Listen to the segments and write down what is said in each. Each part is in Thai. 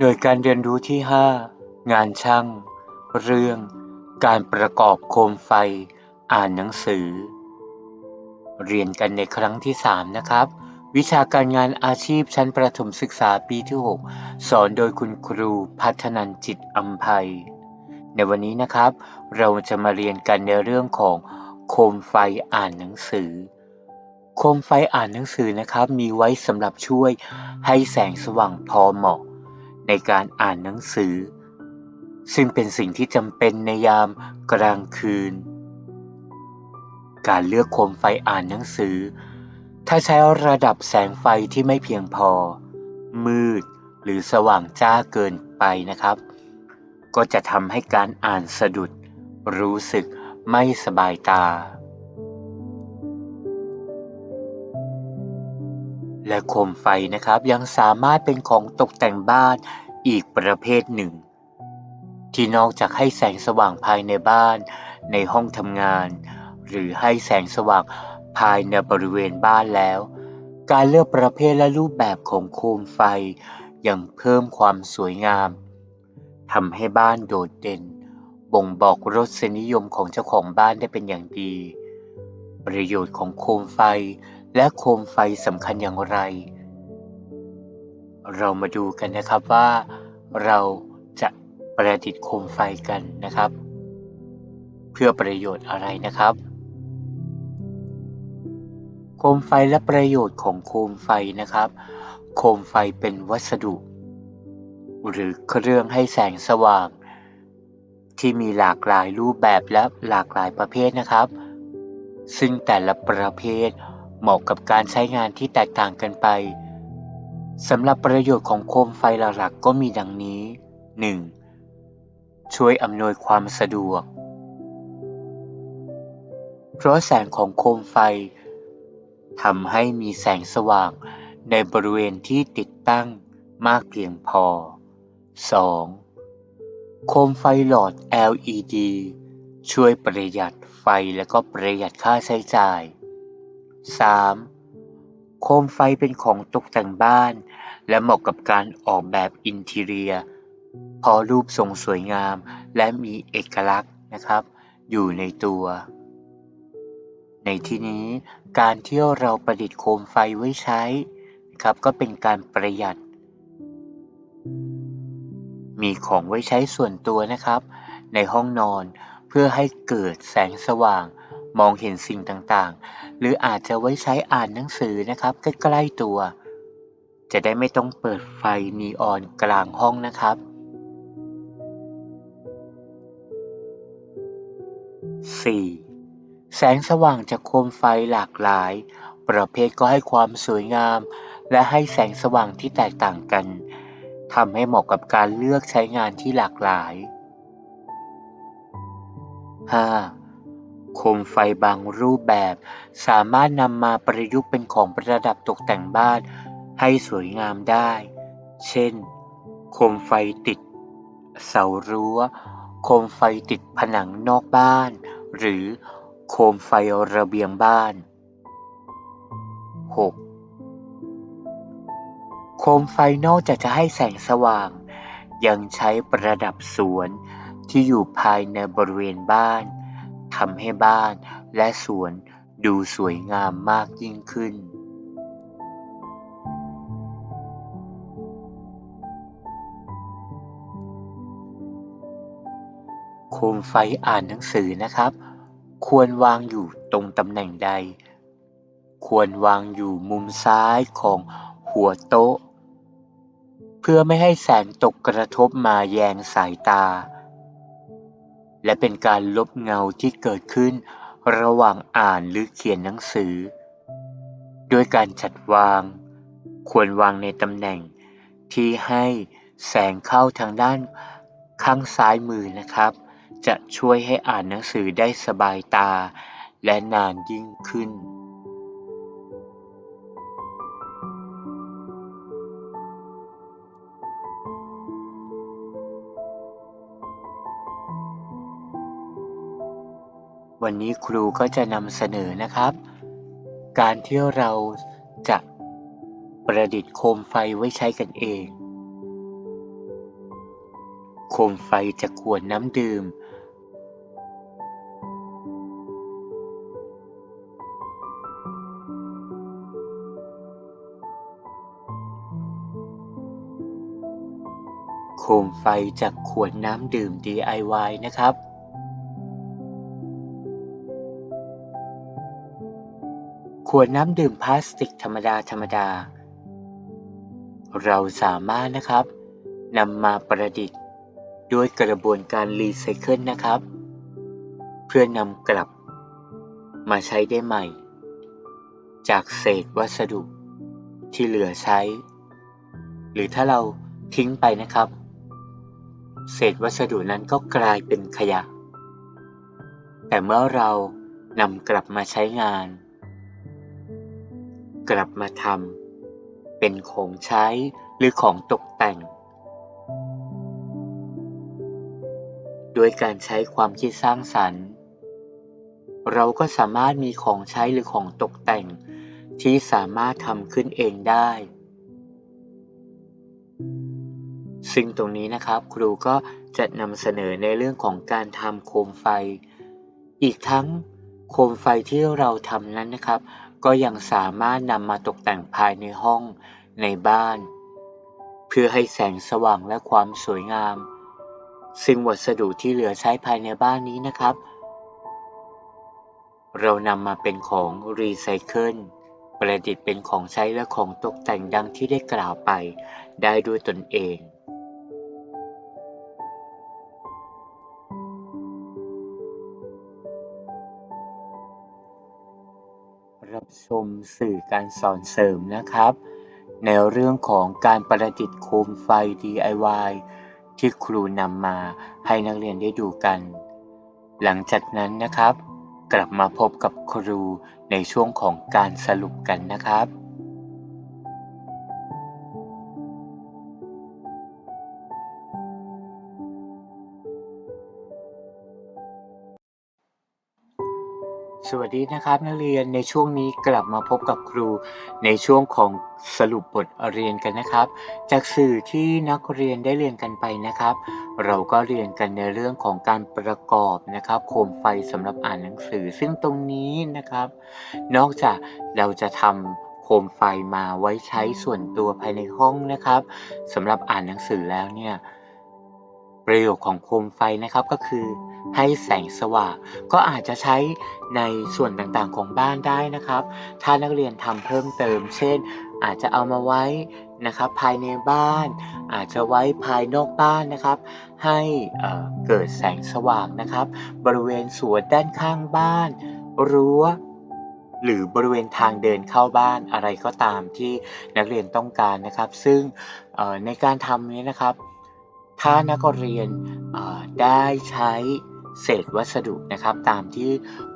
โดยการเรียนรู้ที่ 5 งานช่าง เรื่อง การประกอบโคมไฟ อ่านหนังสือ เรียนกันในครั้งที่ 3 นะครับ วิชาการงานอาชีพชั้นประถมศึกษาปีที่ 6 สอนโดยคุณครูพัฒนันจิตอัมภัย ในวันนี้นะครับ เราจะมาเรียนกันในเรื่องของโคมไฟอ่านหนังสือ โคมไฟอ่านหนังสือนะครับ มีไว้สำหรับช่วยให้แสงสว่างพอเหมาะ ในการอ่านหนังสือ ซึ่งเป็นสิ่งที่จำเป็นในยามกลางคืน การเลือกโคมไฟอ่านหนังสือ ถ้าใช้ระดับแสงไฟที่ไม่เพียงพอ มืดหรือสว่างจ้าเกินไปนะครับ ก็จะทำให้การอ่านสะดุด รู้สึกไม่สบายตา และโคมไฟนะครับยังสามารถเป็นของตกแต่งบ้าน อีกประเภทหนึ่ง ที่นอกจากให้แสงสว่างภายในบ้าน ในห้องทำงาน หรือให้แสงสว่างภายในบริเวณบ้านแล้ว การเลือกประเภทและรูปแบบของโคมไฟยังเพิ่มความสวยงามทำให้บ้านโดดเด่น บ่งบอกรสนิยมของเจ้าของบ้านได้เป็นอย่างดี ประโยชน์ของโคมไฟและโคมไฟสำคัญอย่างไร เรามาดูกันนะครับว่าเราจะประดิษฐ์โคมไฟกันนะครับ เพื่อประโยชน์อะไรนะครับ โคมไฟและประโยชน์ของโคมไฟนะครับ โคมไฟเป็นวัสดุ หรือเครื่องให้แสงสว่าง ที่มีหลากหลายรูปแบบและหลากหลายประเภทนะครับ ซึ่งแต่ละประเภทเหมาะกับการใช้งานที่แตกต่างกันไป สำหรับประโยชน์ของโคมไฟหลักๆก็มีดังนี้ 1. ช่วยอำนวยความสะดวก เพราะแสงของโคมไฟทำให้มีแสงสว่างในบริเวณที่ติดตั้งมากเพียงพอ 2. โคมไฟหลอด LED ช่วยประหยัดไฟและก็ประหยัดค่าใช้จ่าย 3. โคมไฟเป็นของตกแต่งบ้าน และเหมาะกับการออกแบบอินทีเรียเพราะรูปทรงสวยงามและมีเอกลักษณ์นะครับ อยู่ในตัว ในที่นี้การที่เราประดิษฐ์โคมไฟไว้ใช้นะครับก็เป็นการประหยัด มีของไว้ใช้ส่วนตัวนะครับ ในห้องนอนเพื่อให้เกิดแสงสว่าง มองเห็นสิ่งต่างๆ หรืออาจจะไว้ใช้อ่านหนังสือนะครับ ใกล้ๆตัว จะได้ไม่ต้องเปิดไฟนีออนกลางห้องนะครับ 4. แสงสว่างจากโคมไฟหลากหลาย ประเภทก็ให้ความสวยงาม และให้แสงสว่างที่แตกต่างกันทำให้เหมาะกับการเลือกใช้งานที่หลากหลาย 5. โคมไฟบางรูปแบบ สามารถนำมาประยุกต์เป็นของประดับตกแต่งบ้านให้สวยงามได้ เช่น โคมไฟติด เสารั้ว โคมไฟติดผนังนอกบ้าน หรือโคมไฟระเบียงบ้าน 6. โคมไฟนอกจากจะให้แสงสว่าง ยังใช้ประดับสวนที่อยู่ภายในบริเวณบ้าน ทำให้บ้านและสวนดูสวยงามมากยิ่งขึ้น โคมไฟอ่านหนังสือนะครับ ควรวางอยู่ตรงตำแหน่งใด ควรวางอยู่มุมซ้ายของหัวโต๊ะ เพื่อไม่ให้แสงตกกระทบมาแยงสายตา และเป็นการลบเงาที่เกิดขึ้นระหว่างอ่านหรือเขียนหนังสือโดยการจัดวาง ควรวางในตำแหน่งที่ให้แสงเข้าทางด้านข้างซ้ายมือนะครับ จะช่วยให้อ่านหนังสือได้สบายตาและนานยิ่งขึ้น วันนี้ครูก็จะนำเสนอนะครับ การที่เราจะประดิษฐ์โคมไฟไว้ใช้กันเอง โคมไฟจากขวดน้ำดื่ม โคมไฟจากขวดน้ำดื่ม DIY นะครับ ขวดน้ำดื่มพลาสติกธรรมดาธรรมดา เราสามารถนะครับนำมาประดิษฐ์ ด้วยกระบวนการรีไซเคิลนะครับ เพื่อนำกลับ มาใช้ได้ใหม่ จากเศษวัสดุที่เหลือใช้ หรือถ้าเราทิ้งไปนะครับ เศษวัสดุนั้นก็กลายเป็นขยะ แต่เมื่อเรานำกลับมาใช้งาน กลับมาทำเป็นของใช้หรือของตกแต่ง ด้วยการใช้ความคิดสร้างสรรค์ เราก็สามารถมีของใช้หรือของตกแต่ง ที่สามารถทำขึ้นเองได้ ซึ่งตรงนี้นะครับครูก็จะนำเสนอในเรื่องของการทำโคมไฟ อีกทั้งโคมไฟที่เราทำนั้นนะครับ ก็ยังสามารถนำมาตกแต่งภายในห้องในบ้าน เพื่อให้แสงสว่างและความสวยงาม ซึ่งวัสดุที่เหลือใช้ภายในบ้านนี้นะครับ เรานำมาเป็นของรีไซเคิลประดิษฐ์เป็นของใช้และของตกแต่งดังที่ได้กล่าวไปได้ด้วยตนเอง รับชมสื่อการสอนเสริมนะครับ ในเรื่องของการประดิษฐ์โคมไฟ DIY ที่ครูนำมาให้นักเรียนได้ดูกัน หลังจากนั้นนะครับ กลับมาพบกับครูในช่วงของการสรุปกันนะครับ สวัสดีนะครับนักเรียนในช่วงนี้กลับมาพบกับครูในช่วงของสรุปบทเรียนกันนะครับ จากสื่อที่นักเรียนได้เรียนกันไปนะครับ เราก็เรียนกันในเรื่องของการประกอบนะครับ โคมไฟสำหรับอ่านหนังสือ ซึ่งตรงนี้นะครับ นอกจากเราจะทำโคมไฟมาไว้ใช้ส่วนตัวภายในห้องนะครับสำหรับอ่านหนังสือแล้วเนี่ย ประโยชน์ของโคมไฟนะครับก็คือให้แสงสว่างก็อาจจะใช้ในส่วนต่างๆของบ้านได้นะครับ ถ้านักเรียนทำเพิ่มเติม เช่น อาจจะเอามาไว้นะครับภายในบ้าน อาจจะไว้ภายนอกบ้านนะครับ ให้เกิดแสงสว่างนะครับ บริเวณสวนด้านข้างบ้าน รั้ว หรือบริเวณทางเดินเข้าบ้านอะไรก็ตามที่นักเรียนต้องการนะครับ ซึ่งในการทำนี้นะครับ ถ้านักเรียนได้ใช้เศษวัสดุนะครับ ตามที่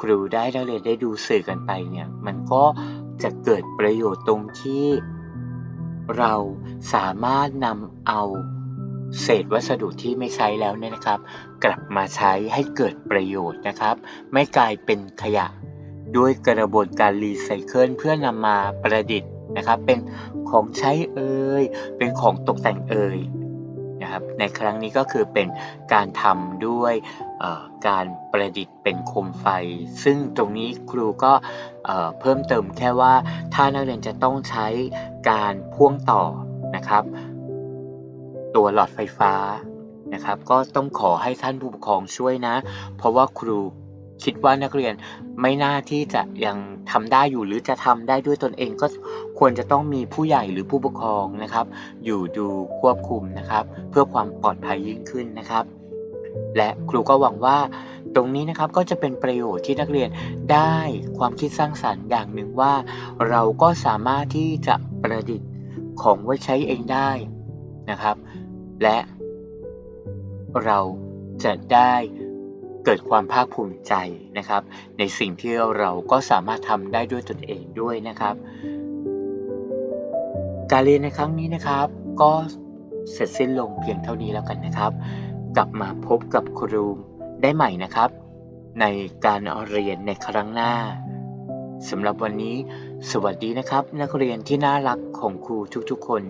ครูได้นักเรียนได้ดูสื่อกันไปเนี่ยมันก็จะเกิดประโยชน์ตรงที่ เราสามารถนำเอาเศษวัสดุที่ไม่ใช้แล้วเนี่ยนะครับ กลับมาใช้ให้เกิดประโยชน์นะครับ ไม่กลายเป็นขยะ ด้วยกระบวนการรีไซเคิลเพื่อนำมาประดิษฐ์นะครับ เป็นของใช้เอ่ยเป็นของตกแต่งเอ่ย นะครับ ในครั้งนี้ก็คือเป็นการทำด้วยการประดิษฐ์เป็นโคมไฟ ซึ่งตรงนี้ครูก็เพิ่มเติมแค่ว่าถ้านักเรียนจะต้องใช้การพ่วงต่อนะครับ ตัวหลอดไฟฟ้านะครับ ก็ต้องขอให้ท่านผู้ปกครองช่วยนะ เพราะว่าครู คิดว่านักเรียนไม่น่าที่จะยังทำได้อยู่หรือจะทำได้ด้วยตนเองก็ควรจะต้องมีผู้ใหญ่หรือผู้ปกครองนะครับ อยู่ดูควบคุมนะครับ เพื่อความปลอดภัยยิ่งขึ้นนะครับ และครูก็หวังว่าตรงนี้นะครับก็จะเป็นประโยชน์ที่นักเรียนได้ความคิดสร้างสรรค์อย่างหนึ่งว่า เราก็สามารถที่จะประดิษฐ์ของไว้ใช้เองได้นะครับ และเราจะได้ เกิดความภาคภูมิใจนะครับ ในสิ่งที่เราก็สามารถทำได้ด้วยตนเองด้วยนะครับ การเรียนในครั้งนี้นะครับ ก็เสร็จสิ้นลงเพียงเท่านี้แล้วกันนะครับ กลับมาพบกับครูได้ใหม่นะครับ ในการเรียนในครั้งหน้าสำหรับวันนี้ สวัสดีนะครับ นักเรียนที่น่ารักของครูทุกๆคน